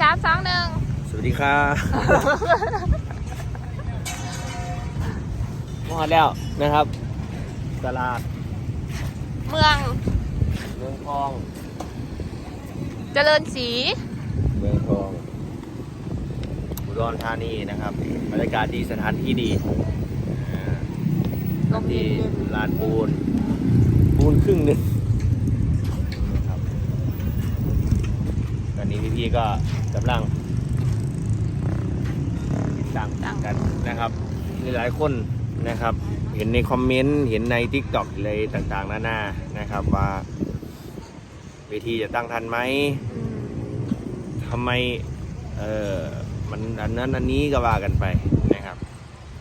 สามสองหนึ่งสวัสดีครับมาแล้วนะครับ ตลาด เมือง เมืองทอง เจริญศรีเมืองทองอุดรธานีนะครับบรรยากาศดีสถานที่ดีอ่าลมเย็ที่นลานปูนปูนครึ่งหนึ่งนะครับ ตอนนี้พี่ๆก็กำลังติดตั้งกันนะครับมีหลายคนนะครับ เห็นในคอมเมนต์เห็นใน t ิ k t o k อะไรต่างๆนานานะครับว่าเวทีจะตั้งทันไหมๆอืมทำไมเออมันอันนั้นอันนี้ก็ว่ากันไปนะครับ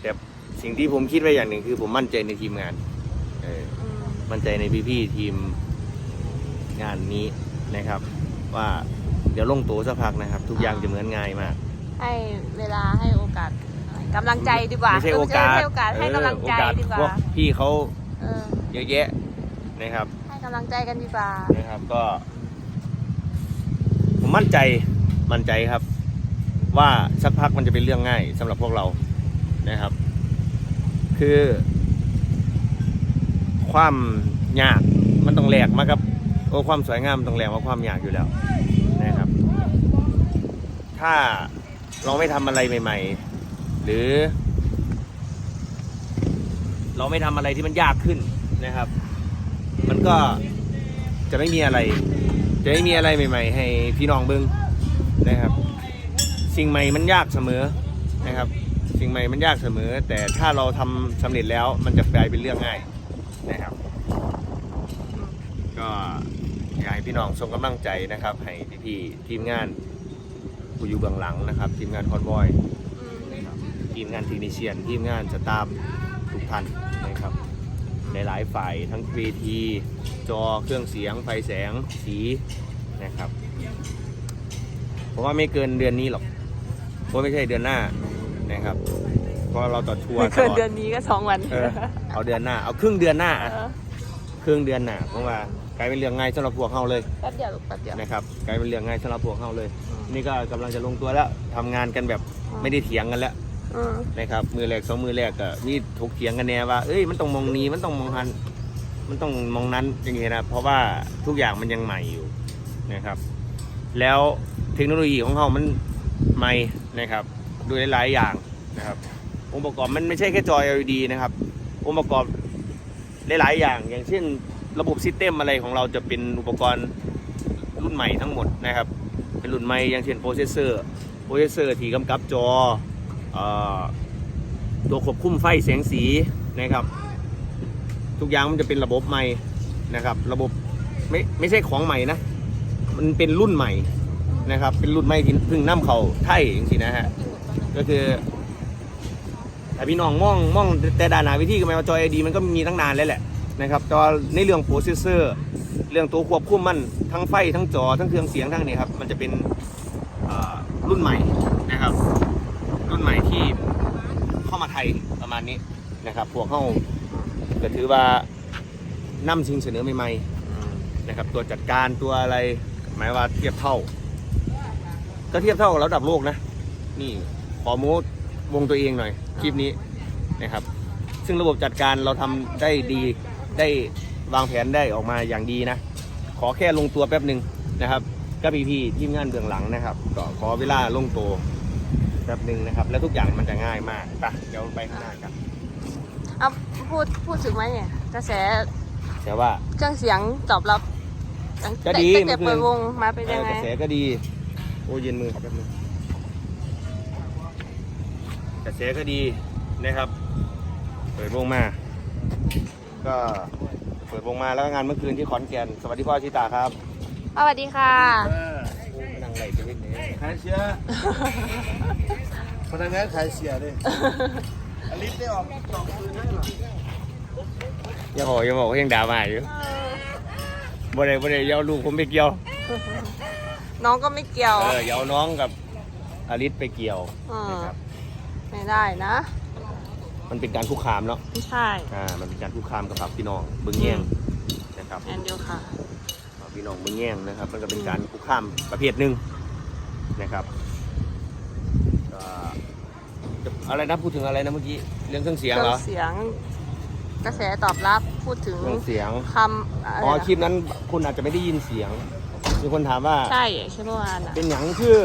แต่สิ่งที่ผมคิดไว้อย่างหนึ่งคือผมมั่นใจในทีมงานเอออืมมั่นใจในพี่ๆทีมงานนี้นะครับ ว่าเดี๋ยวลงตัวสักพักนะครับ ทุกอย่างจะเหมือนง่ายมาก ให้เวลาให้โอกาสกำลังใจดีกว่าไม่ใช่โอกาสไม่ใช่โอกาสให้กำลังใจเออโอกาสดีกพวว่ากพี่เขาเออเยอะแยะนะครับ ให้กำลังใจกันดีกว่านะครับก็ ผมมั่นใจมั่นใจครับ ว่าสักพักมันจะเป็นเรื่องง่ายสำหรับพวกเรานะครับ คือ ความยากมันต้องแหลกมากับโอ้ความสวยงามมันต้องแหลกมาความยากอยู่แล้วนะครับ ถ้าเราไม่ทำอะไรใหม่ ๆ หรือ เราไม่ทำอะไรที่มันยากขึ้นนะครับ มันก็จะไม่มีอะไร จะไม่มีอะไรใหม่ ๆ ให้พี่น้องเบิ้งนะครับ สิ่งใหม่มันยากเสมอนะครับ สิ่งใหม่มันยากเสมอ แต่ถ้าเราทำสำเร็จแล้วมันจะกลายเป็นเรื่องง่ายนะครับ ก็อยากให้พี่น้องส่งกำลังใจนะครับ ให้พี่ๆทีมงาน ผู้อยู่เบื้องหลังนะครับ ทีมงานคอนวอยอืมนะครับทีมงานทีนิเชียน ทีมงานสตาฟทุกท่านนะครับในหลายฝ่ายทั้งเวทีจอเครื่องเสียง ไฟแสงสีนะครับเพราะว่าไม่เกินเดือนนี้หรอกเพราะไม่ใช่เดือนหน้านะครับเพราะเราต่อทัวร์ไม่ตเกินลอดเดือนนี้ก็สองวัน เออเอาเดือนหน้า เอาครึ่งเดือนหน้าเออะอครึ่งเดือนหน้าเพราะว่า กลายเป็นเรื่องง่ายสำหรับพวกเขาเลยแป๊บเดียวลูกแป๊บเดียว นะครับกลายเป็นเรื่องง่ายสำหรับพวกเขาเลย อืม นี่ก็กำลังจะลงตัวแล้วทำงานกันแบบไม่ได้เถียงกันแล้วอืมนะครับมือแรกสองมือแรกก็มีถกเถียงกันแน่ว่าเอ้ยมันต้องมองนี้มันต้องมองหันมันต้องมองนั้นอย่างเงี้ยนะเพราะว่าทุกอย่างมันยังใหม่อยู่นะครับ แล้วเทคโนโลยีของเขามันใหม่นะครับด้วยหลายๆอย่างนะครับ องค์ประกอบมันไม่ใช่แค่จอ LED นะครับ องค์ประกอบหลายๆอย่าง อย่างเช่น ระบบซิสเต็มอะไรของเราจะเป็นอุปกรณ์รุ่นใหม่ทั้งหมดนะครับ เป็นรุ่นใหม่อย่างเช่นโปรเซสเซอร์โปรเซสเซอร์ที่กำกับจออตัวควบคุมไฟแสงสีนะครับ ทุกอย่างมันจะเป็นระบบใหม่นะครับ ระบบไม่ไม่ใช่ของใหม่นะ มันเป็นรุ่นใหม่นะครับ เป็นรุ่นใหม่ที่เพิ่งนำเข้าไทยจริงๆนะฮะก็คือแต่พี่น้องมองมองแต่ด่านหนาวิธีก็หมายว่าจอ LED มันก็มีตั้งนานแล้วแหละ นะครับแต่ว่าในเรื่องโปรเซสเซอร์เรื่องตัวควบคุมมันทั้งไฟทั้งจอทั้งเครื่องเสียงทั้งนี้ครับมันจะเป็นรุ่นใหม่นะครับ รุ่นใหม่ที่เข้ามาไทยประมาณนี้นะครับพวกเข้าก็ถือว่านำสิ่งเสนอใหม่ๆนะครับ ตัวจัดการตัวอะไรหมายว่าเทียบเท่า ก็เทียบเท่ากับระดับโลกนะ นี่ขอโม้วงตัวเองหน่อยคลิปนี้นะครับ ซึ่งระบบจัดการเราทำได้ดี ได้วางแผนได้ออกมาอย่างดีนะ ขอแค่ลงตัวแป๊บหนึ่งนะครับ ก็พี่พี่ๆทีมงานเบื้องหลังนะครับ ก็ขอเวลาลงตัวแป๊บหนึ่งนะครับ แล้วทุกอย่างมันจะง่ายมากไปเดี๋ยวไปข้างหน้ากันเอาพูดพูดถึงไหมเนี่ยกระแสแต่ว่าเครื่องเสียงตอบรับตั้งก็แต่ดีตั้งแต่เมื่อคืนเปิดวงมาเป็นเอยังอไงกระแสก็ดีโอ้เย็นมือแป๊บหนึงกระแสก็ดีนะครับ เปิดวงมา ก็เปิดวงมาแล้วก็งานเมื่อคืนที่ขอนแก่น สวัสดีพ่อชิตาครับสวัสดีค่ะ นั่งไหลชีวิตนี้ขายเสียพนักงานขายเสียเลยอลิสได้ออกสองคืนให้หรออย่าบอกอย่าบอกว่ายังด่ามาอยู่บ่ได้บ่ได้อยาวลูกผมไปเกี่ยว น้องก็ไม่เกี่ยว เอออยาวน้องกับอลิสไปเกี่ยวอ่านะครับ ไม่ได้นะ มันเป็นการคุกคามเนาะไม่ใช่อ่ามันเป็นการคุกคามกับพี่น้องเบิ้งแย่งนะครับแอนเดียวค่ะพี่น้องเบิ้งแย่งนะครับ มันก็เป็นการคุกคามประเภทหนึ่งนะครับก็อะไรนะพูดถึงอะไรนะเมื่อกี้เรื่องเครื่องเสียงเคเหรรื่อองเสียงกระแสตอบรับพูดถึงเครื่องเสียงคำอะไรอ๋อนะคลิปนั้นคุณอาจจะไม่ได้ยินเสียงมีคนถามว่าใช่ใช่เมื่อวานอะเป็นหยังคือ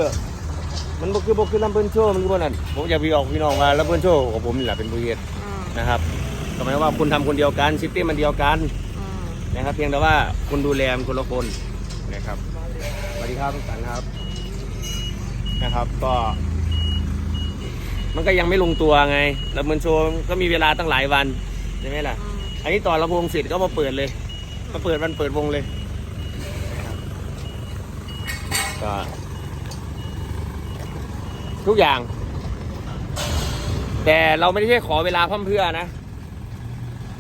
มันบ่คือบ่คือลำเพิ่นโชว์มันคือบ่นั่นผมอยากพี่ออกพี่น้องว่าลำเพิ่นโชว์ของผมนี่แหละเป็นผู้เฮ็ดอืมนะครับก็หมายความว่าคุณทำคนเดียวกันซิสเต็มมันเดียวกันอืมนะครับ เพียงแต่ว่าคุณดูแลมันคนละคนนะครับสวัสดีครับทุกท่านครับนะครับ ก็ มันก็ยังไม่ลงตัวไงลำเพิ่นโชว์ก็มีเวลาตั้งหลายวันใช่ไหมล่ะ อืมอันนี้ต่อลำโพงเสร็จก็มาเปิดเลย มาเปิดวันเปิดวงเลยนะครับก็ ทุกอย่าง แต่เราไม่ได้ใช่ขอเวลาพั่มเพรื่อนะ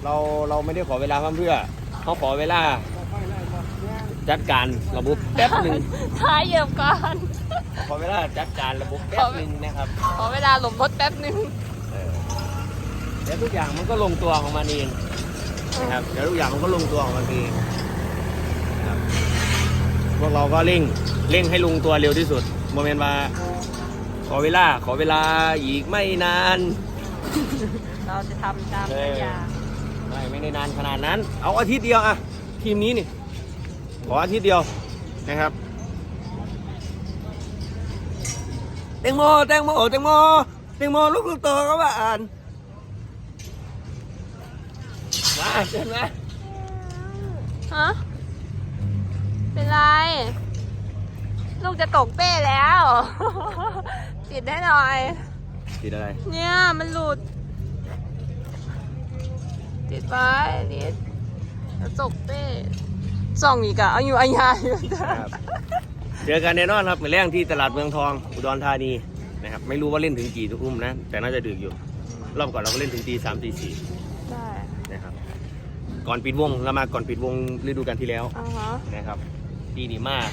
เราเราไม่ได้ขอเวลาพั่มเพรื่อเขาขอเวลา จัดการระบบแป๊บหนึ่งท้ายเหยียบก่อนขอเวลาจัดการระบบแป๊บหนึ่งนะครับ ขอเวลาหลบรถแป๊บนึงเออเดี๋ยวทุกอย่างมันก็ลงตัวของมันเองนะครับเดี๋ยวทุกอย่างมันก็ลงตัวของมันเองนะครับพวกเราก็เร่งเร่งให้ลงตัวเร็วที่สุดโมเมนต์มา ขอเวลา ขอเวลาอีกไม่นาน เราจะทำตามสัญญาไม่ไม่ได้นานขนาดนั้น เอาอาทิตย์เดียวอะทีมนี้นี่ ขออาทิตย์เดียวนะครับแตงโมแตงโมแตงโมแตงโมลูกลูกโตก็ว่าอ่านมาเชิญมาฮะเป็นไร ลูกจะตกเป้แล้ว ปิดได้หน่อย ติดอะไร เนี่ย มันหลุด ติดไว้นิดจะตกเป้ส่องอีกอะเอาอยู่อายาอยู่ครับ เจอกันแน่นอนครับเหมือนแรงที่ตลาดเมืองทอง อุดรธานีนะครับ ไม่รู้ว่าเล่นถึงกี่ทุ่มนะ แต่น่าจะดึกอยู่ รอบก่อนเราก็เล่นถึงตีสามตีสี่ได้นะครับ ก่อนปิดวงเรามาก่อนปิดวงฤดูกาลที่แล้วอ่าฮะนะครับปีนี้มาก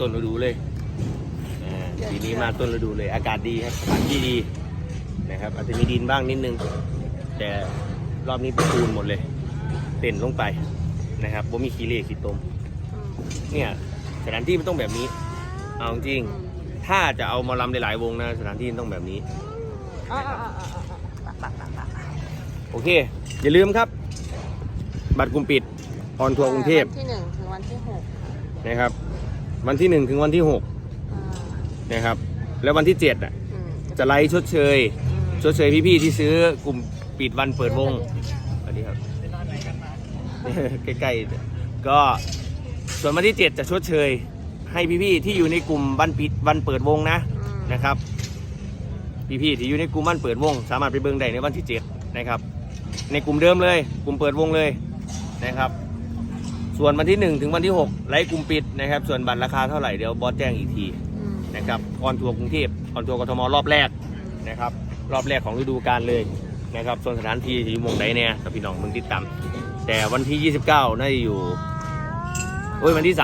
ต้นฤดูเลยอ่าเดือน ปีนี้มาต้นฤดูเลย อากาศดีครับสถานที่ดีนะครับอาจจะมีดินบ้างนิดนึง แต่รอบนี้เป็นปูนหมดเลย เต้นลงไปนะครับบ่มีขี้เละขี้ตมอืมเนี่ยสถานที่มันต้องแบบนี้ เอาจริงอืมถ้าจะเอามาลำหลายๆวงนะสถานที่มันต้องแบบนี้อ่าอ่าอ่าอ่าอ่าปะปะปะปะโอเค อย่าลืมครับ บัตรกลุ่มปิดออนทัวร์กรุงเทพวันที่หนึ่งถึงวันที่หกนะครับ วันที่1ถึงวันที่อ่า6 นะครับ แล้ววันที่7อะอืมจะไลฟ์ชดเชยอืมชดเชยพี่ๆที่ซื้อกลุ่มปิดวันเปิดวงสวัสดีครับ ใกล้ๆก็ส่วนวันที่ 7 จะชดเชย ให้พี่ๆที่อยู่ในกลุ่มวันปิดวันเปิดวงนะอืมนะครับ พี่ๆที่อยู่ในกลุ่มวันเปิดวง สามารถไปเบิ่งได้ในวันที่7นะครับ ในกลุ่มเดิมเลย กลุ่มเปิดวงเลยนะครับ ส่วนวันที่ 1 ถึงวันที่6ไลฟ์กลุ่มปิดนะครับ ส่วนบัตรราคาเท่าไหร่เดี๋ยวบอสแจ้งอีกทีอืม นะครับออนทัวร์กรุงเทพออนทัวร์กทมรอบแรกนะครับรอบแรกของฤดูกาลเลยนะครับส่วนสถานที่ที่อยู่หมองใดเนี่ยถ้าพี่น้องมึงติดตามแต่วันที่ 29 น่าจะอยู่โอ้ยวันที่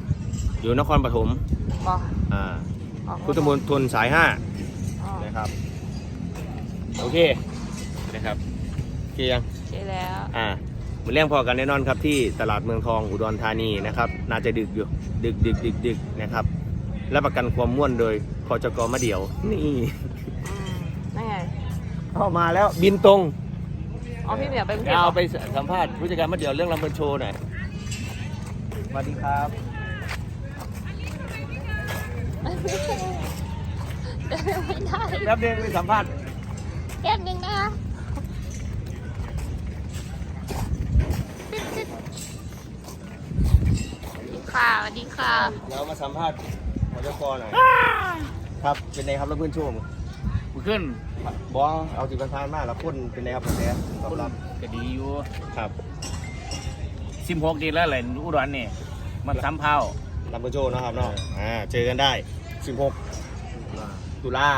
30 อยู่นครปฐมบอกอ่าออกพุทธมณฑลสายอ๋อ5นะครับ โอเคนะครับโอเคยังโอเคแล้วอ่าเหมือนเรื่องพอกันแน่นอนครับที่ตลาดเมืองทองอุดรธานีนะครับ น่าจะดึกอยู่ดึกดึกดึกดึกนะครับ และประกันความม่วนโดยคอจกมาเดี่ยว นี่อืมนั่นไงเข้ามาแล้วบินตรงอ๋อพี่เหมียวไปกรุงเทเดี๋พยวเหรเอาอไปสัมภาษณ์ผู้จัดการมาเดี่ยวเรื่องลำเพลินโชว์หน่อยสวัสดีครับเดินไม่ได้แป๊บเดียวไปสัมภาษณ์แป๊บนึงนะค่ะสวัสดีค่ะ เดี๋ยวมาสัมภาษณ์ คอจกหน่อย ครับ เป็นไงครับลำเพลินโชว์กูขึ้นบอเอาสิบพันพานมากแล้วคนเป็นไงครับเป็นไงตอบรับก็ดีอยู่ครับสิบหกดีแล้วแหละอุดรนี่มันซ้ำเผาลำเพลินโชว์เนาะครับเนาะอ่าเจอกันได้ 16 ตุลา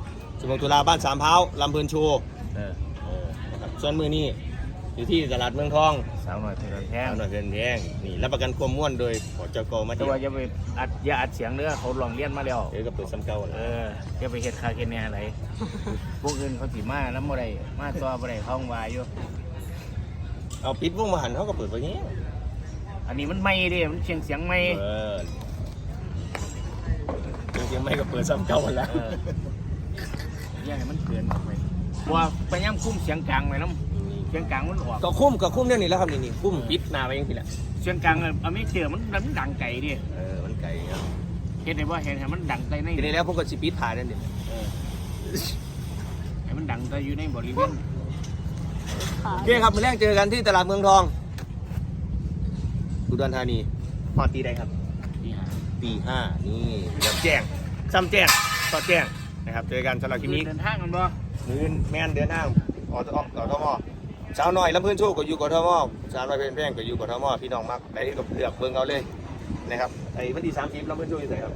16ตุลาบ้านสามเพ้าลำเพลินโชว์เออเออนะครับส่วนมือนี่ อยู่ที่ตลาดเมืองทองสาวหน่อยเถื่อนแท้งเอาหน่อยเพื่อนแพงนี่รับประกันความม่วนโดยขอเจ้าโกมาแต่ที่ว่าจะไปอัดอย่าอัดเสียงเด้อเขาลองเลียนมาแล้วเดี๋ยวก็เปิดซ้ำเก่าเอแล้วอจะไปเฮ็ดคาเคนเนี่ยอะไรพวกอื่นเขาสิมาแล้วบ่ได้มาตัวบ่ได้ห้องวายอยู่เอาปิดวงมาหันเขาก็เปิดไปนี้อันนี้มันไม่เด้มันเสียงเสียงไม่เออโอเคสียงไม่ก็เปิดซ้ำเก่าหมดแล้วเอออย่าให้มันเกินออกไปเพราะว่าพยายามคุ้มเสียงกลางไว้น้ำเสียงกลางมันออกก็คุ้มก็คุ้มเรื่องนี้แล้วครับนี่นี่คุ้มปิดหน้าไว้ยังทีละเสียงกลางอะไม่เจอมันมันดังไก่ดิเออมันไกลครับเห็นได้ว่าเห็นให้มันดังใจในทีนี้แล้วผมก็สิปิดถ่ายนั่นเองเออให้มันดังใจอยู่ในบริเวณโอเคครับมื้อแรกเจอกันที่ตลาดเมืองทองอุดรธานีพอตีได้ครับที่หาตีห้านี่เดี๋ยวแจ้งซ้ำแจ้งต่อแจ้งนะครับเจอกันสำหรับคลิปนี้เดินทางกันบ่มือนแม่นเดือนห้างออทออทม สาวน้อยลำเพื่อนโชคก็อยู่กทมสาวน้อยเป็นแพงก็อยู่กทมพี่น้องมักไปก็เลือกเบิ่งเอาเลยนะครับไอ้วันที่สามสิบลำเพื่อนโชคอยู่ไหนครับ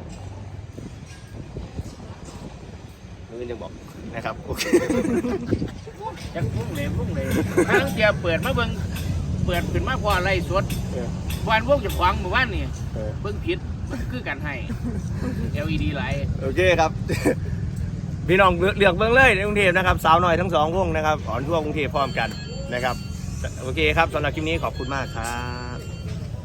มือยังบอกนะครับโอเคจักพุ่งเลยพุ่งเลยทางเตียเปิดมาเบิ่งเปิดขึ้นมาพออะไรสดเออวันพวกจะขวางหมู่บ้านนี่เออเบิ่งผิดมันคือกันให้ LED ไลท์โอเคครับพี่น้องเลือกเบิ่งเลยในกรุงเทพนะครับ สาวน้อยทั้งสองวงนะครับอ่อนทั่วกรุงเทพพร้อมกัน นะครับโอเคครับสำหรับคลิปนี้ขอบคุณมากครับ